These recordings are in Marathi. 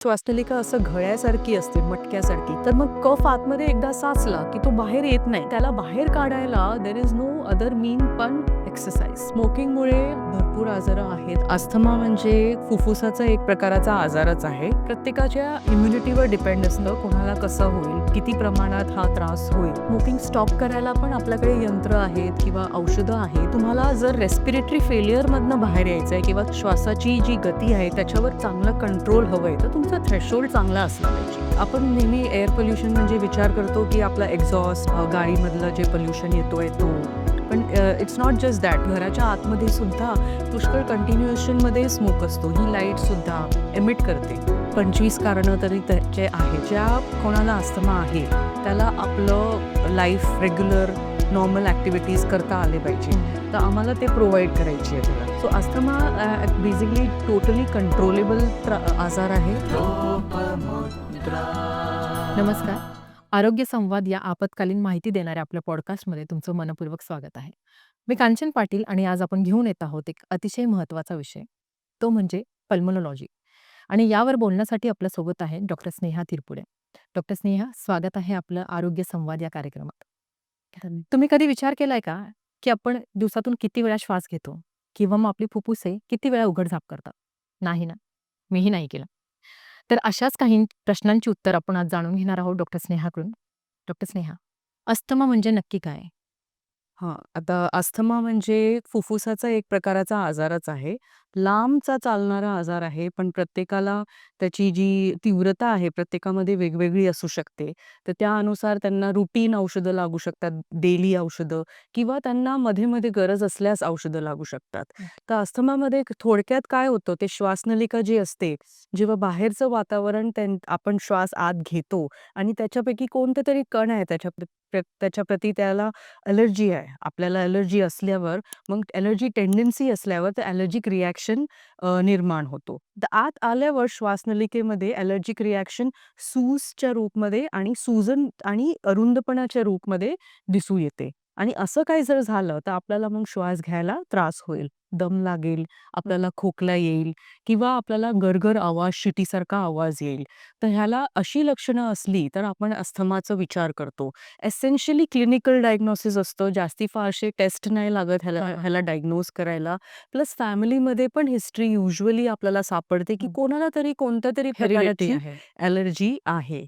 श्वासनलिका असं घळ्यासारखी असते मटक्यासारखी. तर मग कफ आतमध्ये एकदा साचला की तो बाहेर येत नाही. त्याला बाहेर काढायला there is no other mean पण एक्सरसाइज स्मोकिंगमुळे भरपूर आजारं आहेत. अस्थमा म्हणजे फुफ्फुसाचा एक प्रकाराचा आजारच आहे. प्रत्येकाच्या इम्युनिटीवर डिपेंड असतं कोणाला कसं होईल किती प्रमाणात हा त्रास होईल. स्मोकिंग स्टॉप करायला पण आपल्याकडे यंत्र आहेत किंवा औषधं आहेत. तुम्हाला जर रेस्पिरेटरी फेलियरमधनं बाहेर यायचं आहे किंवा श्वासाची जी गती आहे त्याच्यावर चांगलं कंट्रोल हवं आहे तर तुमचा थ्रेशोल्ड चांगला असला पाहिजे आपण नेहमी एअर पोल्युशन म्हणजे विचार करतो की आपला एक्झॉस्ट गाडीमधलं जे पोल्युशन येतोय तो पण इट्स नॉट जस्ट दॅट घराच्या आतमध्ये सुद्धा पुष्कळ कंटिन्युएशनमध्ये स्मोक असतो. ही लाइट सुद्धा एमिट करते. पंचवीस कारणं तरी त्याचे आहे ज्या कोणाला अस्थमा आहे त्याला आपलं लाईफ रेग्युलर नॉर्मल ॲक्टिव्हिटीज करता आले पाहिजे. तर आम्हाला ते प्रोव्हाइड करायची आहे त्याला. So asthma basically totally controllable आजार आहे. नमस्कार. आरोग्य संवाद या आपत्कालीन माहिती देणाऱ्या आपल्या पॉडकास्टमध्ये तुमचं मनपूर्वक स्वागत आहे. मी कांचन पाटील आणि आज आपण घेऊन येत आहोत एक अतिशय महत्त्वाचा विषय. तो म्हणजे पल्मोनॉलॉजी आणि यावर बोलण्यासाठी आपल्यासोबत आहे डॉक्टर स्नेहा तिरपुडे. डॉक्टर स्नेहा स्वागत आहे आपलं आरोग्य संवाद या कार्यक्रमात. तुम्ही कधी विचार केलाय का की आपण दिवसातून किती वेळा श्वास घेतो? किंवा मग आपली फुफ्फुसे किती वेळा उघडझाप करतात? नाही ना. मीही नाही केलं. तर अशाच काही प्रश्नांची उत्तर आपण आज जाणून घेणार आहोत डॉक्टर स्नेहाकडून डॉक्टर स्नेहा अस्थमा म्हणजे नक्की काय हां, आता अस्थमा म्हणजे फुफ्फुसाचा एक प्रकाराचा आजारच आहे. लांबचा चालणारा आजार आहे, पण प्रत्येकाला त्याची जी तीव्रता आहे, प्रत्येकामध्ये वेगवेगळी असू शकते. तर त्यानुसार त्यांना रुटीन औषधं लागू शकतात, डेली औषधं किंवा त्यांना मध्ये-मध्ये गरज असल्यास औषधं लागू शकतात. तर अस्थमामध्ये थोडक्यात काय होतं, ते श्वासनलिका जी असते, जेव्हा बाहेरचं वातावरण आपण श्वास आत घेतो आणि त्याच्यापैकी कोणते तरी कण आहे त्याच्या त्याच्याप्रती त्याला ॲलर्जी आहे. आपल्याला ॲलर्जी असल्यावर मग ॲलर्जी टेंडन्सी असल्यावर तर ॲलर्जिक रिॲक्शन रिॲक्शन निर्माण होतो. तर आत आल्यावर श्वासनलिकेमध्ये ॲलर्जिक रिॲक्शन सूजच्या रूपमध्ये आणि सूजन आणि अरुंदपणाच्या रूपमध्ये दिसू येते. आणि असं काही जर झालं तर आपल्याला मग श्वास घ्यायला त्रास होईल, दम लागेल, आपल्याला खोकला येईल किंवा आपल्याला गरगर आवाज, शिटीसारखा आवाज येईल. तर ह्याला अशी लक्षणं असली तर आपण अस्थमाचा विचार करतो. एसेन्शियली क्लिनिकल डायग्नोसिस असतं. जास्ती फारसे टेस्ट नाही लागत ह्याला हां. ह्याला डायग्नोज करायला. प्लस फॅमिलीमध्ये पण हिस्ट्री युजुअली आपल्याला सापडते, की हं. कोणाला तरी कोणत्यातरी हेरिडिटी प्रकारची आहे. ॲलर्जी आहे.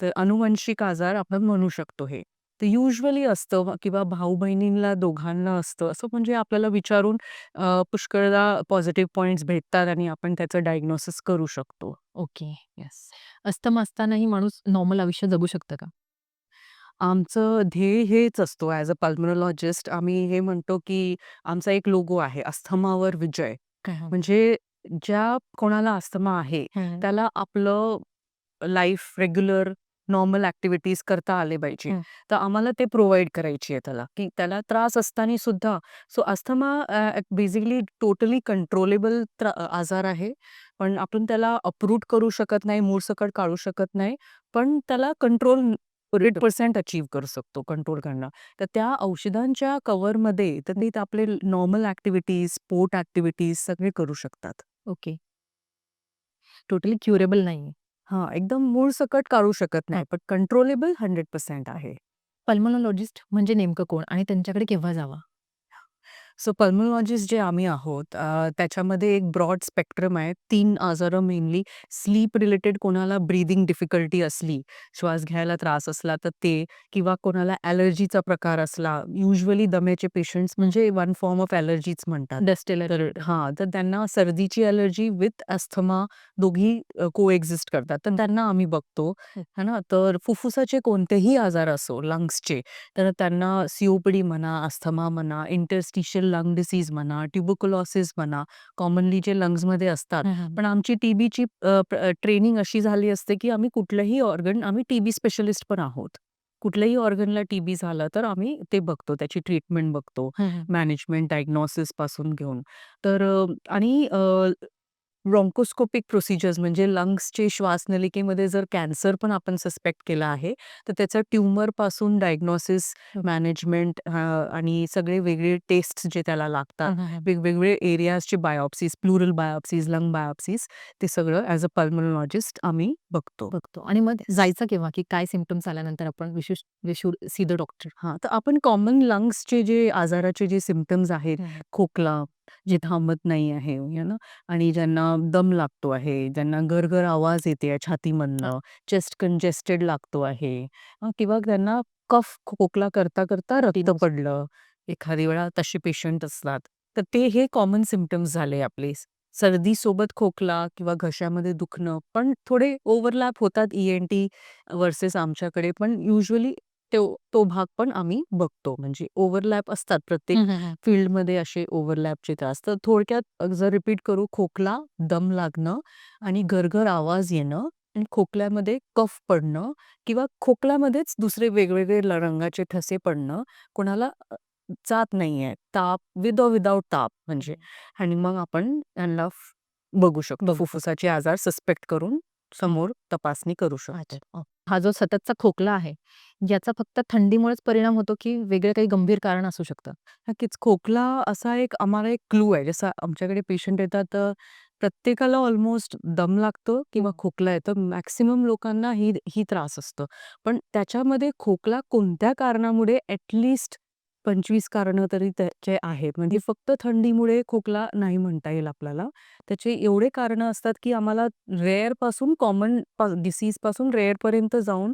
तर अनुवंशिक आजार आपण म्हणू शकतो हे. तर युजुअली असतं किंवा भाऊ-बहिणींना दोघांना असतं. असं म्हणजे आपल्याला विचारून अ, पुष्कळदा पॉझिटिव्ह पॉइंट्स भेटतात आणि आपण त्याचं डायग्नोसिस करू शकतो. ओके. येस. अस्थमा असतानाही माणूस नॉर्मल आयुष्य जगू शकतं का? आमचं ध्येय हेच असतो ॲज अ पल्मोनॉलॉजिस्ट आम्ही हे म्हणतो, की आमचा एक लोगो आहे अस्थमावर विजय. काय हं. म्हणजे ज्या कोणाला अस्थमा आहे, हं. त्याला आपलं लाईफ रेग्युलर नॉर्मल ॲक्टिव्हिटीज करता आले पाहिजे. हं. तर आम्हाला ते प्रोव्हाईड करायची आहे त्याला, की त्याला त्रास असताना सुद्धा so asthma basically totally controllable आजार आहे. पण आपण त्याला अप्रूट करू शकत नाही, मूळसकट काढू शकत नाही. पण त्याला कंट्रोल 100% अचीव्ह करू शकतो कंट्रोल करणं. तर त्या औषधांच्या कव्हरमध्ये तर ते आपले नॉर्मल ॲक्टिव्हिटीज, स्पोर्ट ॲक्टिव्हिटीज सगळे करू शकतात. ओके. टोटली क्युरेबल नाहीये. हां, एकदम मूळसकट काढू शकत हं. नाही, पण कंट्रोलेबल 100% आहे. पल्मोनॉलॉजिस्ट म्हणजे नेमकं कोण आणि त्यांच्याकडे केव्हा जावं? सो पल्मोनॉलॉजिस्ट जे आम्ही आहोत अ, त्याच्यामध्ये एक ब्रॉड स्पेक्ट्रम आहे. 3 आजारं मेनली स्लीप रिलेटेड कोणाला ब्रीथिंग डिफिकल्टी असली, श्वास घ्यायला त्रास असला तर ते किंवा कोणाला ॲलर्जीचा प्रकार असला, युजुअली दम्याचे पेशंट्स म्हणजे वन फॉर्म ऑफ ॲलर्जीच म्हणतात. Dust allergy. तर हां, तर त्यांना सर्दीची ॲलर्जी विथ अस्थमा दोघी अ, कोएक्झिस्ट करतात. तर हं. त्यांना आम्ही बघतो, हं. है ना. तर फुफ्फुसाचे कोणतेही आजार असो लंग्सचे, तर त्यांना सीओपीडी म्हणा, अस्थमा म्हणा, इंटरस्टिशियल लंग डिसीज म्हणा, ट्युबरक्युलोसिस म्हणा, कॉमनली जे लंग्समध्ये असतात. पण आमची टीबीची ट्रेनिंग अशी झाली असते, की आम्ही कुठलंही ऑर्गन आम्ही टीबी स्पेशलिस्ट पण आहोत. कुठल्याही ऑर्गनला टीबी झालं तर आम्ही ते बघतो, त्याची ट्रीटमेंट बघतो. मॅनेजमेंट, डायग्नोसिसपासून घेऊन. तर आणि अ, ब्रोंकोस्कोपिक प्रोसिजर्स म्हणजे लंग्सचे श्वासनलिकेमध्ये जर कॅन्सर पण आपण सस्पेक्ट केला आहे, तर त्याचा ट्यूमरपासून डायग्नोसिस. मॅनेजमेंट आणि सगळे वेगळे टेस्ट्स जे त्याला लागतात. वेगवेगळे एरियाजचे biopsies, pleural biopsies, lung biopsies ते सगळं ॲज अ पल्मोनॉलॉजिस्ट आम्ही बघतो. बघतो आणि मग जायचं केव्हा, की काय सिम्प्टम्स आल्यानंतर आपण we should we should see the doctor? हां, तर आपण कॉमन लंग्सचे जे आजाराचे जे सिम्प्टम्स आहेत. खोकला जे थांबत नाही आहे, है ना? आणि ज्यांना दम लागतो आहे, ज्यांना गरगर आवाज येते आहे. छातीमधनं, चेस्ट कंजेस्टेड लागतो आहे अ, किंवा त्यांना कफ खोकला करता, करता रक्त. पडलं. एखादी वेळा तसे पेशंट असतात. तर ते हे कॉमन सिम्प्टम्स झाले आपले. सर्दीसोबत खोकला किंवा घशामध्ये दुखणं, पण थोडे ओव्हरलॅप होतात ई-एन-टी व्हर्सेस आमच्याकडे, पण युजुअली तो तो भाग पण आम्ही बघतो. म्हणजे ओव्हरलॅप असतात प्रत्येक हं, हं, हं. फील्डमध्ये असे ओव्हरलॅपचे त्रास. तर थोडक्यात जर रिपीट करू, खोकला, दम लागणं आणि गरगर आवाज येणं आणि खोकल्यामध्ये कफ पडणं किंवा खोकल्यामध्येच दुसरे वेगवेगळे ल रंगाचे ठसे पडणं, कोणाला अ, जात नाहीये, ताप विथ ऑर विथआऊट ताप म्हणजे आणि मग आपण त्यांना फ बघू शकतो. बघू शकतो. फुफ्फुसाचे आजार सस्पेक्ट करून समोर तपासणी करू शकतो. हा जो सततचा खोकला आहे, याचा फक्त थंडीमुळेच परिणाम होतो, की वेगळं काही गंभीर कारण असू शकतं? नक्कीच. खोकला असा एक आम्हाला एक क्लू आहे. जसं आमच्याकडे पेशंट येतात, तर प्रत्येकाला ऑलमोस्ट दम लागतो किंवा. खोकला येतो. मॅक्सिमम लोकांना ही ही त्रास असतो. पण त्याच्यामध्ये खोकला कोणत्या कारणामुळे ॲट लीस्ट 25 कारणं तरी त्याचे आहेत. म्हणजे फक्त थंडीमुळे खोकला नाही म्हणता येईल आपल्याला. त्याचे एवढे कारणं असतात, की आम्हाला रेअरपासून कॉमन पा डिसीजपासून रेअरपर्यंत जाऊन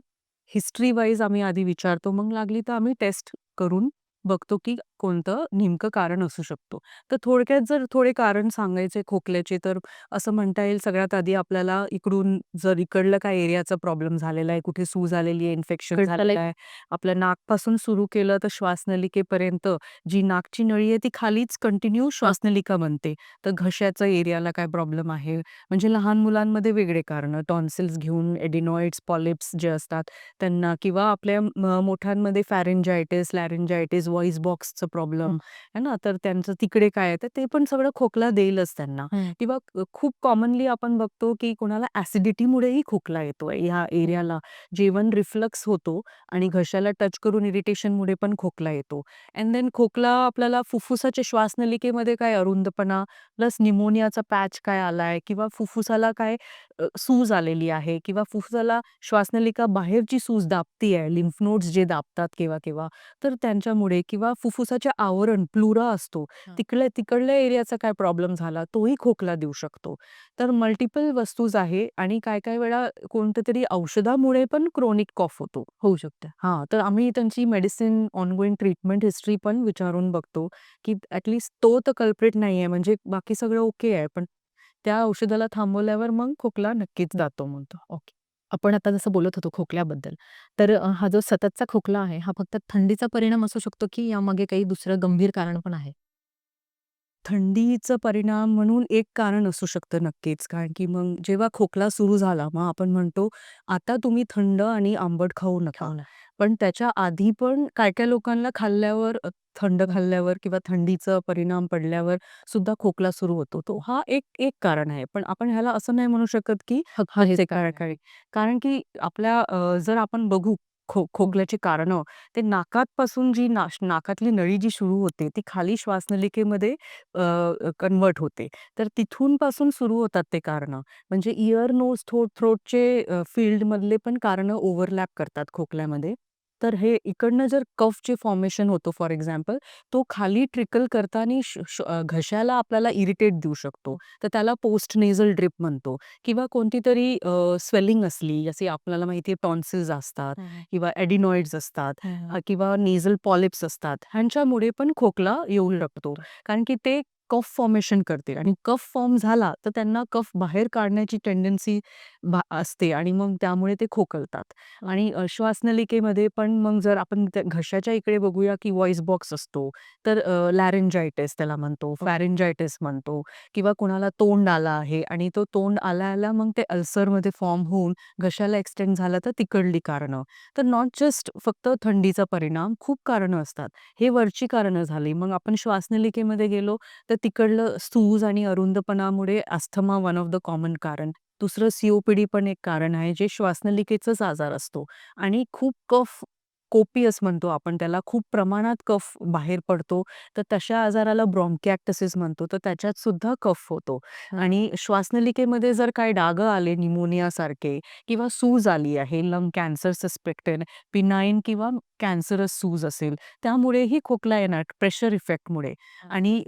हिस्ट्री वाईज आम्ही आधी विचारतो. मग लागली तर आम्ही टेस्ट करून बघतो, की कोणतं नेमकं कारण असू शकतो. तर थोडक्यात जर थोडे कारण सांगायचे खोकल्याचे, तर असं म्हणता येईल सगळ्यात आधी आपल्याला इकडून जर इकडलं काही एरियाचा प्रॉब्लेम झालेला आहे, कुठे सूज आलेली आहे, इन्फेक्शन झालेलं आहे. आपलं नाकपासून सुरू केलं तर श्वासनलिकेपर्यंत जी नाकची नळी आहे ती खालीच कंटिन्यू श्वासनलिका बनते. तर घशाच्या एरियाला काय प्रॉब्लेम आहे. म्हणजे लहान मुलांमध्ये वेगळे कारणं, टॉन्सिल्स घेऊन एडिनॉइड्स, पॉलिप्स जे असतात त्यांना किंवा आपल्या म मोठ्यांमध्ये फॅरेंजायटिस, लॅरेंजायटिस, व्हॉईस बॉक्सचं प्रॉब्लेम हं. आहे ना, तर त्यांचं तिकडे काय आहे, तर ते पण सगळं खोकला देईलच त्यांना. हं. किंवा अ, खूप कॉमनली आपण बघतो, की कोणाला ॲसिडिटीमुळेही खोकला येतोय ह्या एरियाला. जेवण रिफ्लक्स होतो आणि घशाला टच करून इरिटेशनमुळे पण खोकला येतो. अँड देन खोकला आपल्याला फुफ्फुसाच्या श्वासनलिकेमध्ये काय अरुंदपणा प्लस निमोनियाचा पॅच काय आलाय किंवा फुफ्फुसाला काय सूज आलेली आहे किंवा फुफ्फुसाला श्वासनलिका बाहेरची सूज दाबती आहे, लिम्फ नोड्स जे दाबतात केव्हा-केव्हा, तर त्यांच्यामुळे किंवा फुफ्फुसाचे आवरण प्लुरा असतो, हां. तिकडल्या एरियाचा काय प्रॉब्लेम झाला, तोही खोकला देऊ शकतो. तर मल्टिपल वस्तूज आहे आणि काही-काही वेळा कोणत्यातरी औषधामुळे पण क्रोनिक कॉफ होतो. होऊ शकतं. हां, तर आम्ही त्यांची मेडिसिन, ऑनगोइंग ट्रीटमेंट हिस्ट्री पण विचारून बघतो, की ॲट लीस्ट तो तर कल्प्रिट नाहीये. म्हणजे बाकी सगळं ओके आहे. पण त्या औषधाला थांबवल्यावर मग खोकला नक्कीच जातो म्हणतो ओके. आपण आता जसं बोलत होतो खोकल्याबद्दल, तर अ, हा जो सततचा खोकला आहे, हा फक्त थंडीचा परिणाम असू शकतो, की यामागे काही दुसरं गंभीर कारण पण आहे? थंडीचा परिणाम म्हणून एक कारण असू शकतं नक्कीच. कारण की मग जेव्हा खोकला सुरू झाला, मग आपण म्हणतो, आता तुम्ही थंड आणि आंबट खाऊ नका. खाऊ. पण त्याच्या आधी पण काही-काही लोकांना खाल्ल्यावर अ, थंड. खाल्ल्यावर किंवा थंडीचा परिणाम पडल्यावर सुद्धा खोकला सुरू होतो. तो हा एक एक कारण आहे. पण आपण ह्याला असं नाही म्हणू शकत, की फक्त हाच हेच एक कारण आहे. कारण आहे. कारण की आपल्या अ, जर आपण बघू खो खोकल्याची कारणं, ते नाकातपासून जी नाश नाकातली नळी जी सुरू होते, ती खाली श्वासनलिकेमध्ये अ, कन्व्हर्ट होते. तर तिथून पासून सुरू होतात ते कारणं. म्हणजे इअर, नोज, थ्रो थ्रोटचे अ, फील्डमधले पण कारणं ओव्हरलॅप करतात खोकल्यामध्ये. तर हे इकडनं जर कफचे फॉर्मेशन होतो फॉर एक्झाम्पल, तो खाली ट्रिकल करताना घशाला आपल्याला इरिटेट देऊ शकतो. तर त्याला पोस्ट नेझल ड्रिप म्हणतो किंवा कोणतीतरी अ, स्वेलिंग असली, जसे आपल्याला माहिती आहे टॉन्सिल्स असतात हं, हं. किंवा एडिनॉइड्स असतात हं, किंवा नेझल पॉलिप्स असतात. ह्यांच्यामुळे पण खोकला येऊ शकतो. कारण की ते कफ फॉर्मेशन करतील आणि कफ फॉर्म झाला, तर त्यांना कफ बाहेर काढण्याची टेंडन्सी असते आणि मग त्यामुळे ते खोकलतात आणि श्वासनलिकेमध्ये पण मग जर आपण घशाच्या इकडे बघूया की व्हॉइस बॉक्स असतो तर लॅरेंजायटिस त्याला म्हणतो, फॅरेंजायटिस म्हणतो किंवा कोणाला तोंड आलं आहे आणि तो तोंड आल्या-आल्या मग ते अल्सरमध्ये फॉर्म होऊन घशाला एक्सटेंड झालं तर तिकडली कारणं. तर नॉट जस्ट फक्त थंडीचा परिणाम, खूप कारणं असतात. हे वरची कारणं झाली. मग आपण श्वासनलिकेमध्ये गेलो तर तिकडलं सूज आणि अरुंदपणामुळे asthma one of the common कारण. दुसरं सीओपीडी पण एक कारण आहे जे श्वासनलिकेचाच आजार असतो आणि खूप कफ कोपियस म्हणतो आपण त्याला, खूप प्रमाणात कफ बाहेर पडतो. तर तशा आजाराला ब्रॉन्किएक्टासिस म्हणतो. तर त्याच्यात सुद्धा कफ होतो आणि श्वासनलिकेमध्ये जर काही डागं आले निमोनियासारखे किंवा सूज आली आहे, लंग कॅन्सर सस्पेक्टेड, बिनाइन किंवा कॅन्सरस सूज असेल, त्यामुळेही खोकला येणार प्रेशर इफेक्टमुळे आणि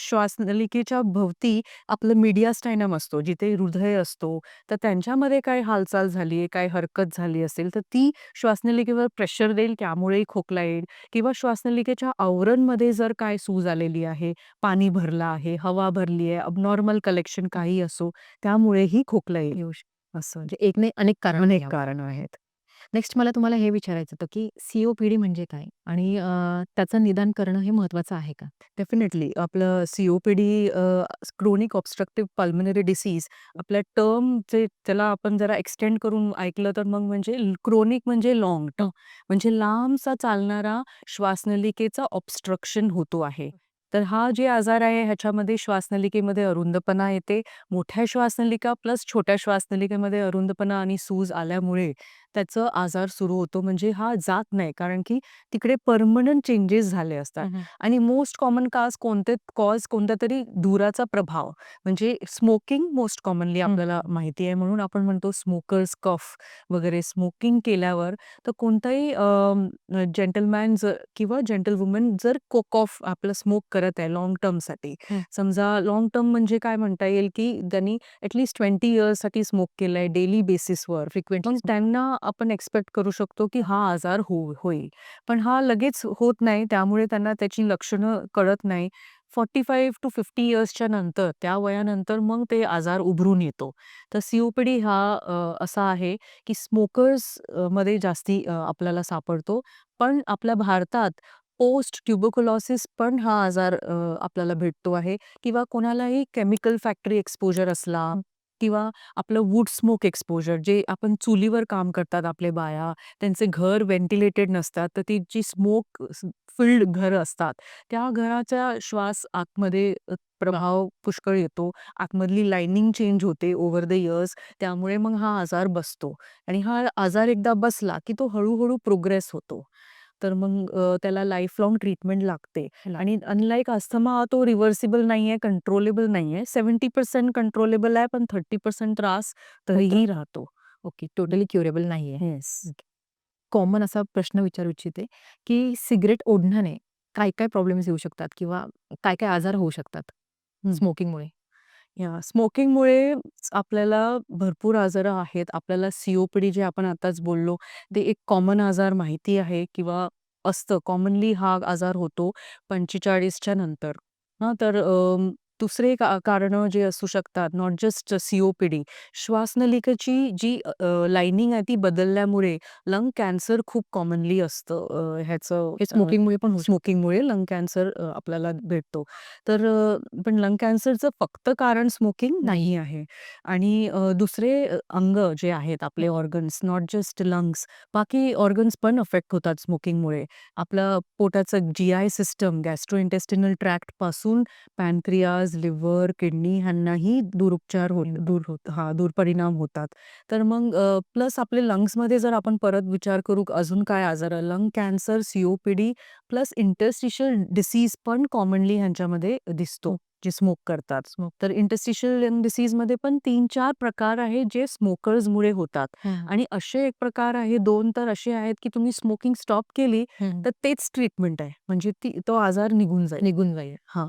श्वासनलिकेच्या भोवती आपलं मीडियास्टायनम असतो, जिथे हृदय असतो. तर त्यांच्यामध्ये काय हालचाल झाली आहे, काय हरकत झाली असेल, तर ती श्वासनलिकेवर प्रेशर देईल, त्यामुळेही खोकला येईल किंवा श्वासनलिकेच्या आवरणमध्ये जर काय सूज आलेली आहे, पाणी भरलं आहे, हवा भरली आहे, अबनॉर्मल कलेक्शन काही असो, त्यामुळेही खोकला येईल. असं म्हणजे एक नाही अनेक कारणं अनेक. कारणं आहेत. नेक्स्ट मला तुम्हाला हे विचारायचं होतं, की सीओ पी डी म्हणजे काय? आणि अ, त्याचं निदान करणं हे महत्त्वाचं आहे का? डेफिनेटली. आपलं C O P D uh, chronic obstructive pulmonary disease आपल्या टर्म जे त्याला आपण जरा एक्सटेंड करून ऐकलं तर मग म्हणजे क्रोनिक म्हणजे लाँग टर्म म्हणजे लांबसा चालणारा श्वासनलिकेचा ऑब्स्ट्रक्शन होतो आहे. तर हा जे आजार आहे ह्याच्यामध्ये श्वासनलिकेमध्ये अरुंदपणा येते. मोठ्या श्वासनलिका प्लस छोट्या श्वासनलिकेमध्ये अरुंदपणा आणि सूज आल्यामुळे त्याचा आजार सुरू होतो. म्हणजे हा जात नाही कारण की तिकडे परमनंट चेंजेस झाले असतात. आणि मोस्ट कॉमन काज कोणते कॉज कोणत्यातरी धुराचा प्रभाव म्हणजे स्मोकिंग मोस्ट कॉमनली. आपल्याला माहिती आहे म्हणून आपण म्हणतो स्मोकर्स कफ वगैरे स्मोकिंग केल्यावर तर कोणताही जेंटलमॅन जर किंवा जेंटलवुमन जर को कॉफ आपलं स्मोक करत आहे लाँग टर्मसाठी हं. समजा लाँग टर्म म्हणजे काय म्हणता येईल की त्यांनी ॲटलीस्ट ट्वेंटी इयर्ससाठी स्मोक केलाय डेली बेसिसवर फ्रिक्वेंटली मग त्यांना आपण एक्सपेक्ट करू शकतो की हा आजार हो होईल. पण हा लगेच होत नाही त्यामुळे त्यांना त्याची लक्षणं कळत नाही. 45 टू 50 इयर्सच्या नंतर त्या वयानंतर मग ते आजार उभरून येतो. तर सी-ओ-पी-डी हा अ, असा आहे की स्मोकर्स अ, मध्ये जास्ती अ, आपल्याला सापडतो. पण आपल्या भारतात पोस्ट ट्युबरक्युलोसिस पण हा आजार अ, आपल्याला भेटतो आहे. किंवा कोणालाही केमिकल फॅक्टरी एक्सपोजर असला किंवा आपलं वूड स्मोक एक्सपोजर जे आपण चुलीवर काम करतात आपले बाया त्यांचे घर व्हेंटिलेटेड नसतात तर ती जी स्मोक फिल्ड घर असतात त्या घराचा श्वास आतमध्ये प्रभाव पुष्कळ येतो. आतमधली लाइनिंग चेंज होते ओव्हर द इयर्स त्यामुळे मग हा आजार बसतो. आणि हा आजार एकदा बसला की तो हळूहळू प्रोग्रेस होतो. तर मग अ, त्याला लाईफ लाँग ट्रीटमेंट लागते आणि अनलाईक अस्थमा तो रिव्हर्सिबल नाहीये कंट्रोलेबल नाहीये 70% कंट्रोलेबल आहे पण 30% त्रास तरीही राहतो ओके. टोटली क्युरेबल नाहीये. येस कॉमन असा प्रश्न विचारू इच्छिते, की सिगारेट ओढण्याने काय-काय प्रॉब्लेम्स येऊ शकतात किंवा काय-काय आजार होऊ शकतात हं. स्मोकिंगमुळे? या स्मोकिंगमुळे आपल्याला भरपूर आजारं आहेत. आपल्याला सी-ओ-पी-डी जे आपण आताच बोललो, ते एक कॉमन आजार माहिती आहे किंवा असतं. कॉमनली हा आजार होतो 45च्या नंतर. हां, तर अ, दुसरे का कारणं जे असू शकतात, not just C O P D, श्वासनलिकेची जी लाइनिंग आहे ती बदलल्यामुळे लंग कॅन्सर खूप कॉमनली असतं. ह्याचं स्मोकिंगमुळे पण. स्मोकिंगमुळे लंग कॅन्सर आपल्याला भेटतो. तर पण लंग कॅन्सरचं फक्त कारण स्मोकिंग नाही आहे आणि दुसरे अंग जे आहेत आपले ऑर्गन्स नॉट जस्ट लंग्स बाकी ऑर्गन्स पण अफेक्ट होतात स्मोकिंगमुळे. आपलं पोटाचं जी-आय सिस्टम गॅस्ट्रोइंटेस्टिनल ट्रॅक्टपासून पॅनक्रियाज, लिव्हर, किडनी ह्यांनाही दुरुपचार होत दूर होत हां, दुष्परिणाम होतात. तर मग अ, प्लस आपले लंग्समध्ये जर आपण परत विचार करू अजून काय आजार आहे lung cancer, C O P D plus interstitial disease पण कॉमनली ह्यांच्यामध्ये दिसतो, जे स्मोक करतात. स्मोक. तर इंटरस्टिशियल लंग डिसीजमध्ये पण 3-4 प्रकार आहेत जे स्मोकर्समुळे होतात. आणि असे एक प्रकार आहे 2 तर असे आहेत की तुम्ही स्मोकिंग स्टॉप केली. तर तेच ट्रीटमेंट आहे. म्हणजे ती तो आजार निघून जाईल. निघून जाईल. हां.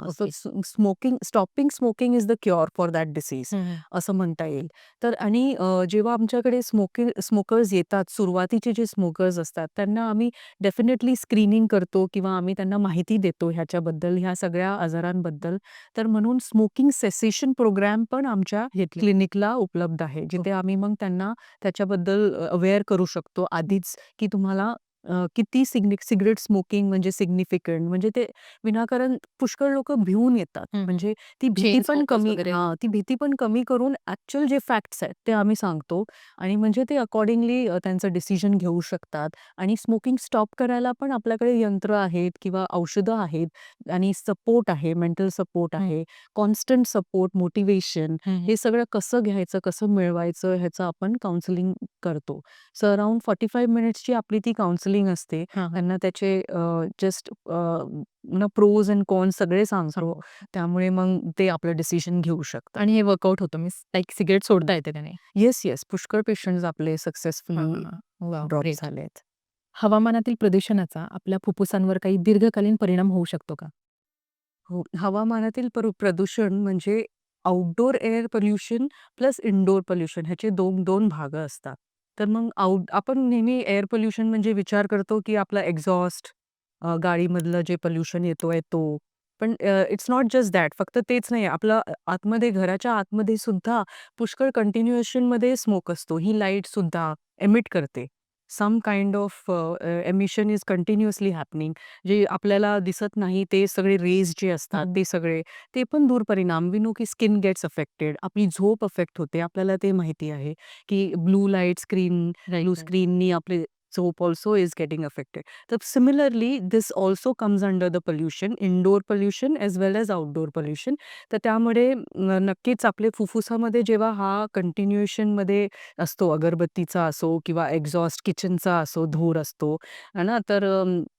Smoking stopping smoking is the cure for that disease. असं म्हणता येईल. तर आणि जेव्हा आमच्याकडे स्मोकिंग स्मोकर्स येतात, सुरुवातीचे जे स्मोकर्स असतात, त्यांना आम्ही डेफिनेटली स्क्रीनिंग करतो किंवा आम्ही त्यांना माहिती देतो ह्याच्याबद्दल, ह्या सगळ्या आजारांबद्दल. तर तर म्हणून स्मोकिंग सेसेशन प्रोग्राम पण आमच्या. क्लिनिकला उपलब्ध आहे. जिथे आम्ही मग त्यांना त्याच्याबद्दल अवेअर करू शकतो आधीच, की तुम्हाला अ, किती सिग्नि सिगारेट स्मोकिंग म्हणजे सिग्निफिकंट म्हणजे ते विनाकारण पुष्कळ लोकं भिवून येतात. हं, हं. म्हणजे ती भीती चेन पण स्मोकर्स कमी वगैरे. हां, ती भीती पण कमी करून ॲक्चुअल जे फॅक्ट्स आहेत ते आम्ही सांगतो आणि म्हणजे ते अकॉर्डिंगली अ, त्यांचं डिसिजन घेऊ शकतात आणि स्मोकिंग स्टॉप करायला पण आपल्याकडे यंत्र आहेत किंवा औषधं आहेत आणि सपोर्ट आहे, मेंटल सपोर्ट हं. आहे, कॉन्स्टंट सपोर्ट, मोटिव्हेशन हं, हं. हे सगळं कसं घ्यायचं, कसं मिळवायचं ह्याचं आपण काउन्सिलिंग करतो. सो अराउंड 45 मिनिट्सची आपली ती काउन्सिलिंग असते. हां, हां. त्यांना त्याचे जस्ट ना प्रोज एंड कॉन्स सगळे सांगतो. सांगतो. त्यामुळे मग ते आपलं डिसिजन घेऊ शकतात. आणि हे वर्कआउट होतं मीन्स लाइक सिगारेट सोडता येते त्याने. Yes, yes. पुष्कळ पेशंट्स आपले हां, सक्सेसफुली हां, हां. वॉव! Drop great. झालेत. हवामानातील प्रदूषणाचा आपल्या फुफ्फुसांवर काही दीर्घकालीन परिणाम होऊ शकतो का? हो, हवामानातील प्र प्रदूषण म्हणजे outdoor air pollution plus indoor pollution ह्याचे 2 2 भाग असतात. तर मग आउट आपण नेहमी एअर पोल्युशन म्हणजे विचार करतो, की आपला एक्झॉस्ट अ, गाडीमधलं जे पोल्युशन येतोय तो. पण uh, it's not just that फक्त तेच नाही आपलं अ, आतमध्ये घराच्या आतमध्ये सुद्धा पुष्कळ कंटिन्युएशनमध्ये स्मोक असतो. ही लाइट सुद्धा एमिट करते. Some kind of emission is continuously happening. जे आपल्याला दिसत नाही ते सगळे रेज जे असतात. ते सगळे, ते पण दुष्परिणाम वी नो की स्किन गेट्स अफेक्टेड. आपली झोप अफेक्ट होते. आपल्याला ते माहिती आहे, की ब्लू लाइट स्क्रीन, ब्लू. स्क्रीननी आपली झोप also इज getting अफेक्टेड. तर similarly this also comes under the pollution, indoor pollution as well as outdoor pollution. तर त्यामुळे नक्कीच आपले फुफ्फुसामध्ये जेव्हा हा कंटिन्युएशनमध्ये असतो, अगरबत्तीचा असो किंवा एक्झॉस्ट किचनचा असो, धूर असतो, है ना. तर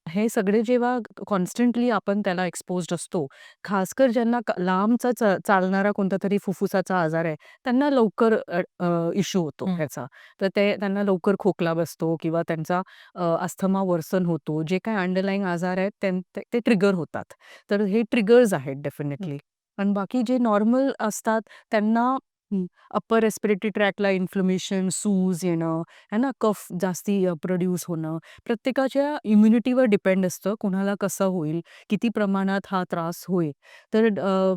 हे सगळे जेव्हा कॉन्स्टंटली आपण त्याला एक्सपोज्ड असतो, खासकर ज्यांना क लांबचा च चालणारा कोणतातरी फुफ्फुसाचा आजार आहे, त्यांना लवकर अ, अ, इश्यू होतो हं. ह्याचा. तर ते त्यांना लवकर खोकला बसतो किंवा त्यांचा अ, अस्थमा वर्सन होतो. जे काही अंडरलाइंग आजार आहेत त्यां ते ट्रिगर होतात. तर हे ट्रिगर्स आहेत हं. डेफिनेटली. पण बाकी जे नॉर्मल असतात त्यांना हं, अपर रेस्पिरेटरी ट्रॅकला इन्फ्लेमेशन, सूज येणं, आहे ना, कफ जास्ती अ, प्रोड्यूस होणं, प्रत्येकाच्या इम्युनिटीवर डिपेंड असतं. कोणाला कसं होईल, किती प्रमाणात हा त्रास होईल. तर अ,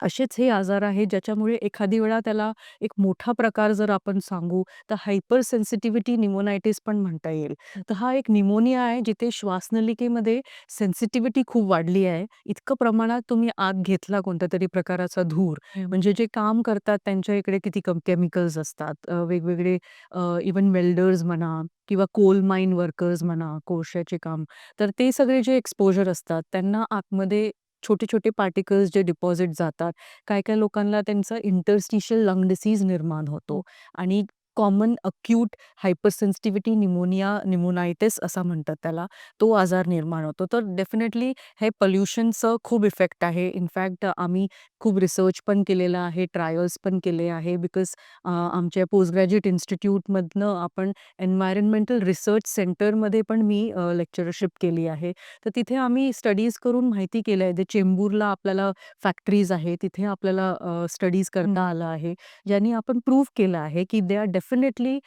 असेच हे आजार आहेत ज्याच्यामुळे एखादी वेळा त्याला एक मोठा प्रकार जर आपण सांगू, तर हायपर सेन्सिटिव्हिटी न्यूमोनायटिस पण म्हणता येईल. तर हा एक न्यूमोनिया आहे जिथे श्वासनलिकेमध्ये सेन्सिटिव्हिटी खूप वाढली आहे. इतकं प्रमाणात तुम्ही आत घेतला कोणत्यातरी प्रकाराचा धूर. म्हणजे जे काम करतात त्यांच्या इकडे किती कम केमिकल्स असतात. वेगवेगळे अ, इव्हन वेल्डर्स म्हणा किंवा कोल माईन वर्कर्स म्हणा, कोळशाचे काम. तर ते सगळे जे एक्सपोजर असतात त्यांना आतमध्ये छोटे-छोटे पार्टिकल्स जे डिपॉझिट जातात. काही-काही लोकांना त्यांचं इंटरस्टिशियल लंग डिसीज निर्माण होतो आणि common acute hyper sensitivity pneumonia pneumonitis असा म्हणतात त्याला. तो आजार निर्माण होतो. तर डेफिनेटली हे पोल्युशनचं खूप इफेक्ट आहे. इनफॅक्ट आम्ही खूप रिसर्च पण केलेला आहे, ट्रायल्स पण केले आहे. बिकॉज आमच्या पोस्ट ग्रॅज्युएट इन्स्टिट्यूटमधनं आपण एन्व्हायर्नमेंटल रिसर्च सेंटरमध्ये पण मी लेक्चरशिप केली आहे. तर तिथे आम्ही स्टडीज करून माहिती केलं आहे. जे चेंबूरला आपल्याला फॅक्टरीज आहे, तिथे आपल्याला स्टडीज. करता आलं आहे. ज्यांनी आपण प्रूव्ह केलं आहे, की दे आर डेफिनेटली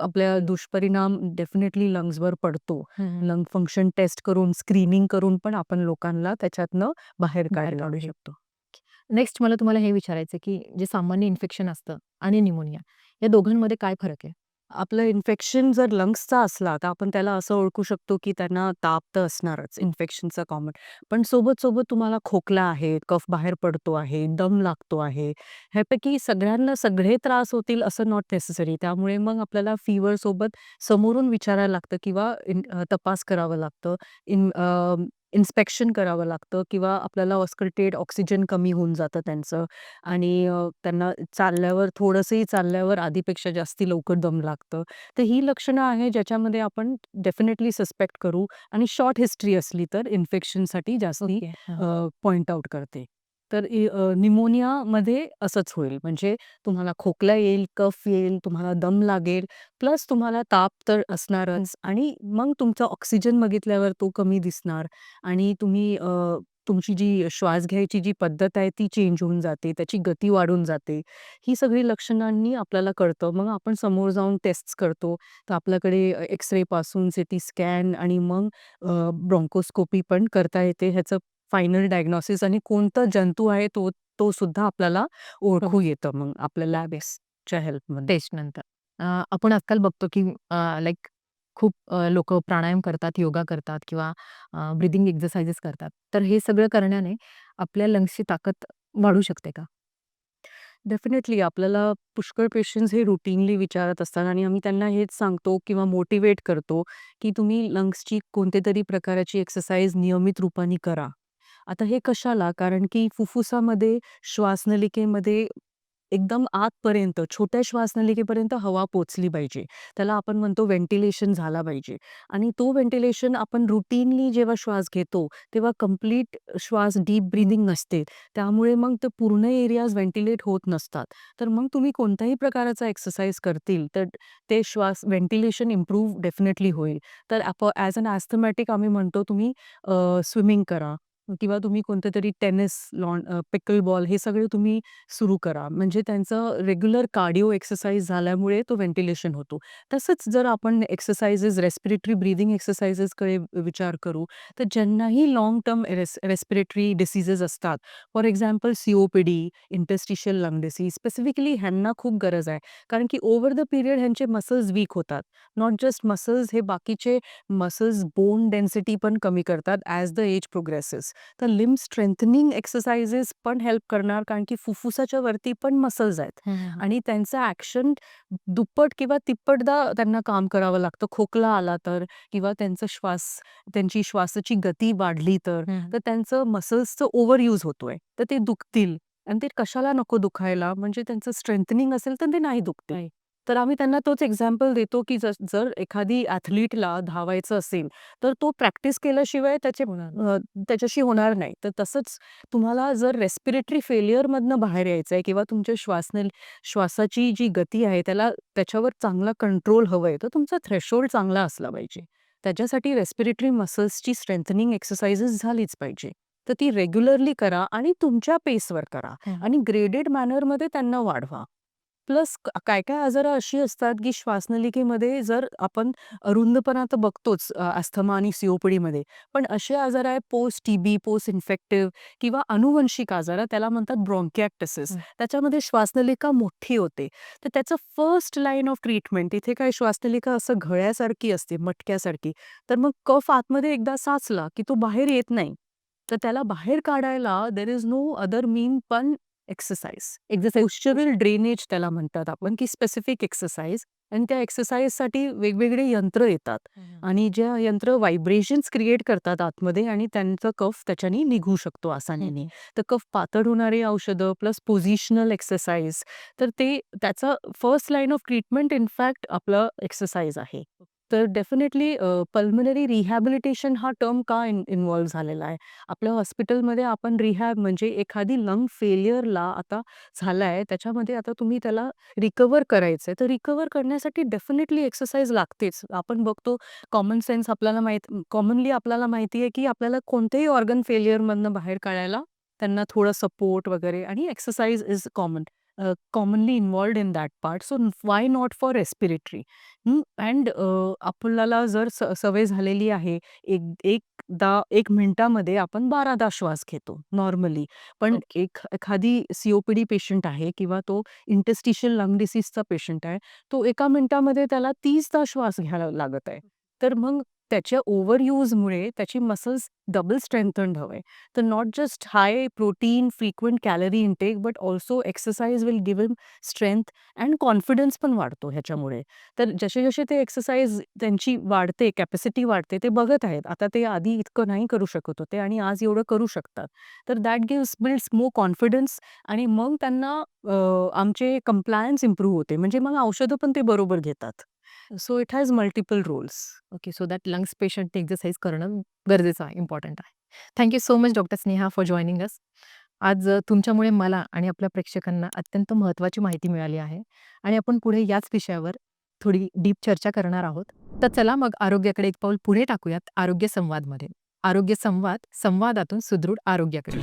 आपल्या दुष्परिणाम डेफिनेटली लंग्सवर पडतो. हं. लंग फंक्शन टेस्ट करून, स्क्रीनिंग करून पण आपण लोकांना त्याच्यातनं बाहेर बाहेर काढू काढू शकतो. नेक्स्ट मला तुम्हाला हे विचारायचं आहे, की जे सामान्य इन्फेक्शन असतं आणि न्यूमोनिया या दोघांमध्ये काय फरक आहे? आपलं इन्फेक्शन जर लंग्सचा असला, तर आपण त्याला असं ओळखू शकतो, की त्यांना ताप तर असणारच, इन्फेक्शनचा कॉमन. पण सोबत-सोबत तुम्हाला खोकला आहे, कफ बाहेर पडतो आहे, दम लागतो आहे. ह्यापैकी सगळ्यांना सगळे त्रास होतील असं नॉट नेसेसरी. त्यामुळे मग आपल्याला फीव्हरसोबत समोरून विचारायला लागतं किंवा इन अ, तपास करावं लागतं. इन अ, इन्स्पेक्शन करावं लागतं किंवा आपल्याला ऑस्कल्टेड ऑक्सिजन कमी होऊन जातं त्यांचं आणि अ, त्यांना चालल्यावर थोडंसंही चालल्यावर आधीपेक्षा जास्ती लवकर दम लागतं. तर ही लक्षणं आहे ज्याच्यामध्ये आपण डेफिनेटली सस्पेक्ट करू आणि शॉर्ट हिस्ट्री असली तर इन्फेक्शनसाठी जास्ती ओके. हां. अ, पॉइंट आउट करते. तर इ अ, असंच होईल. म्हणजे तुम्हाला खोकला येईल, कफ येईल, तुम्हाला दम लागेल, प्लस तुम्हाला ताप तर असणारच आणि मग तुमचा ऑक्सिजन बघितल्यावर तो कमी दिसणार आणि तुम्ही अ, तुमची जी श्वास घ्यायची जी पद्धत आहे ती चेंज होऊन जाते, त्याची गती वाढून जाते. ही सगळी लक्षणांनी आपल्याला कळतं. मग आपण समोर जाऊन टेस्ट्स करतो. तर आपल्याकडे अ, एक्स-रेपासून सीटी स्कॅन आणि मग अ, पण करता येते. ह्याचं फायनल डायग्नोसिस आणि कोणता जंतू आहे तो तो सुद्धा आपल्याला ओळखू येतं मग आपल्या लॅबच्या हेल्पमध्ये. टेस्टनंतर. अ, आपण आजकाल बघतो की अ, लाइक खूप लोकं प्राणायाम करतात, योगा करतात किंवा अ, ब्रीथिंग एक्सरसाइजेस करतात. तर हे सगळं करण्याने आपल्या लंग्सची ताकद वाढू शकते का? डेफिनेटली आपल्याला पुष्कळ पेशंट्स हे रुटीनली विचारत असतात आणि आम्ही त्यांना हेच सांगतो किंवा मोटिवेट करतो, की तुम्ही लंग्सची कोणत्यातरी प्रकाराची एक्सरसाइज नियमित रूपाने करा. आता हे कशाला? कारण की फुफ्फुसामध्ये, श्वासनलिकेमध्ये एकदम आतपर्यंत, छोट्या श्वासनलिकेपर्यंत हवा पोहोचली पाहिजे. त्याला आपण म्हणतो व्हेंटिलेशन झाला पाहिजे आणि तो व्हेंटिलेशन आपण रुटीनली जेव्हा श्वास घेतो, तेव्हा कंप्लीट श्वास डीप ब्रीथिंग नसते. त्यामुळे मग ते पूर्ण एरियाज व्हेंटिलेट होत नसतात. तर मग तुम्ही कोणत्याही प्रकाराचा एक्सरसाइज करतील, तर ते श्वास व्हेंटिलेशन इम्प्रूव्ह डेफिनेटली होईल. तर ॲज अन ॲस्थमॅटिक आम्ही म्हणतो तुम्ही स्विमिंग करा किंवा तुम्ही कोणतंतरी tennis, lawn uh, pickleball हे सगळे तुम्ही सुरू करा. म्हणजे त्यांचं रेग्युलर कार्डिओ एक्सरसाइज झाल्यामुळे तो व्हेंटिलेशन होतो. तसंच जर आपण एक्सरसाइजेस रेस्पिरेटरी ब्रीथिंग एक्सरसाइजेसकडे विचार करू, तर ज्यांनाही long term race respiratory diseases असतात, for example C O P D interstitial lung disease specifically ह्यांना खूप गरज आहे. कारण की ओव्हर द पिरियड ह्यांचे मसल्स वीक होतात. नॉट जस्ट मसल्स हे बाकीचे मसल्स बोन डेन्सिटी पण कमी करतात ॲज द एज प्रोग्रेसेस. तर लिम्ब स्ट्रेंथनिंग एक्सरसाइजेस पण हेल्प करणार कारण की फुफ्फुसाच्या वरती पण मसल्स आहेत. आणि त्यांचं ॲक्शन दुप्पट किंवा तिप्पटदा त्यांना काम करावं लागतं. खोकला आला तर किंवा त्यांचा श्वास त्यांची श्वासाची गती वाढली तर. तर त्यांचं मसल्सचं ओव्हर यूज होतोय. तर ते दुखतील आणि ते कशाला नको दुखायला म्हणजे त्यांचं स्ट्रेंथनिंग असेल तर ते नाही दुखतील. तर आम्ही त्यांना तोच एक्झाम्पल देतो, की जर जर एखादी ॲथलीटला धावायचं असेल, तर तो प्रॅक्टिस केल्याशिवाय त्याचे होणार नाही. अ, त्याच्याशी होणार नाही. तर तसंच तुम्हाला जर रेस्पिरेटरी फेल्युअरमधनं बाहेर यायचं आहे किंवा तुमच्या श्वासनल श्वासाची जी गती आहे त्याला त्याच्यावर चांगला कंट्रोल हवंय, तर तुमचा थ्रेशोल्ड चांगला असला पाहिजे. त्याच्यासाठी रेस्पिरेटरी मसल्सची स्ट्रेंथनिंग एक्सरसाइजेस झालीच पाहिजे. तर ती रेग्युलरली करा आणि तुमच्या पेसवर करा हं. आणि ग्रेडेड मॅनरमध्ये त्यांना वाढवा. प्लस काय-काय आजारं अशी असतात, की श्वासनलिकेमध्ये जर आपण रुंदपणा तर बघतोच अस्थमा आणि सीओपीडीमध्ये. पण असे आजार आहेत पोस्ट टीबी, पोस्ट इन्फेक्टिव्ह किंवा अनुवंशिक आजार त्याला म्हणतात ब्रोंकिएक्टिसिस. हं. त्याच्यामध्ये श्वासनलिका मोठी होते. तर त्याचं फर्स्ट लाईन ऑफ ट्रीटमेंट इथे काय श्वासनलिका असं घळ्यासारखी असते, मटक्यासारखी. तर मग कफ आतमध्ये एकदा साचला, की तो बाहेर येत नाही. तर त्याला बाहेर काढायला there is no other mean पण एक्सरसाइज. एक्सरसाइज पोश्चरल ड्रेनेज त्याला म्हणतात आपण, की स्पेसिफिक एक्सरसाइज आणि त्या एक्सरसाइजसाठी वेगवेगळे यंत्र येतात. आणि जे यंत्र व्हायब्रेशन्स क्रिएट करतात आतमध्ये आणि त्यांचा कफ त्याच्याने निघू शकतो आसानीने. तर कफ पातळ होणारी औषधं प्लस पोझिशनल एक्सरसाइज तर ते त्याचा first line of treatment in fact आपलं एक्सरसाइज आहे. तर डेफिनेटली पल्मनरी रिहॅबिलिटेशन हा टर्म का इन इन्व्हॉल्व्ह झालेला आहे? आपल्या हॉस्पिटलमध्ये आपण रिहॅब म्हणजे एखादी लंग फेलियरला आता झालाय, त्याच्यामध्ये आता तुम्ही त्याला रिकव्हर करायचंय. तर रिकवर करण्यासाठी डेफिनेटली एक्सरसाइज लागतेच. आपण बघतो कॉमन सेन्स आपल्याला माहीत कॉमनली आपल्याला माहिती आहे, की आपल्याला कोणत्याही ऑर्गन फेलियरमधनं बाहेर काढायला त्यांना थोडं सपोर्ट वगैरे आणि exercise is common commonly involved in that part. So why not for respiratory. And आपल्याला जर स सवय झालेली आहे, एक एकदा 1 मिनिटामध्ये आपण 12दा श्वास घेतो नॉर्मली. पण ओके. एक एखादी सीओपीडी पेशंट आहे किंवा तो इंटरस्टिशियल लंग डिसीजचा पेशंट आहे. तो एका मिनिटामध्ये त्याला 30दा श्वास घ्यायला लागत आहे. तर मग त्याच्या ओव्हर यूजमुळे त्याची मसल्स डबल स्ट्रेंथन्ड हवे तर not just high protein, frequent calorie intake but also exercise will give him strength and confidence पण वाढतो ह्याच्यामुळे. तर जसे-जसे ते एक्सरसाइज त्यांची वाढते, कॅपॅसिटी वाढते ते बघत आहेत. आता ते आधी इतकं नाही करू शकत होते आणि आज एवढं करू शकतात. तर that gives builds more confidence आणि मग त्यांना आमचे कम्प्लायन्स इम्प्रूव्ह होते. म्हणजे मग औषधं पण ते बरोबर घेतात. So it has multiple roles. Okay. So that lungs पेशंटने exercise करणं गरजेचं आहे, इम्पॉर्टंट आहे. Thank you so much doctor Sneha for joining us. आज तुमच्यामुळे मला आणि आपल्या प्रेक्षकांना अत्यंत महत्त्वाची माहिती मिळाली आहे आणि आपण पुढे याच विषयावर थोडी डीप चर्चा करणार आहोत. तर चला मग आरोग्याकडे एक पाऊल पुढे टाकूयात आरोग्य संवादमध्ये. आरोग्य संवाद, संवादातून सुदृढ आरोग्याकडे.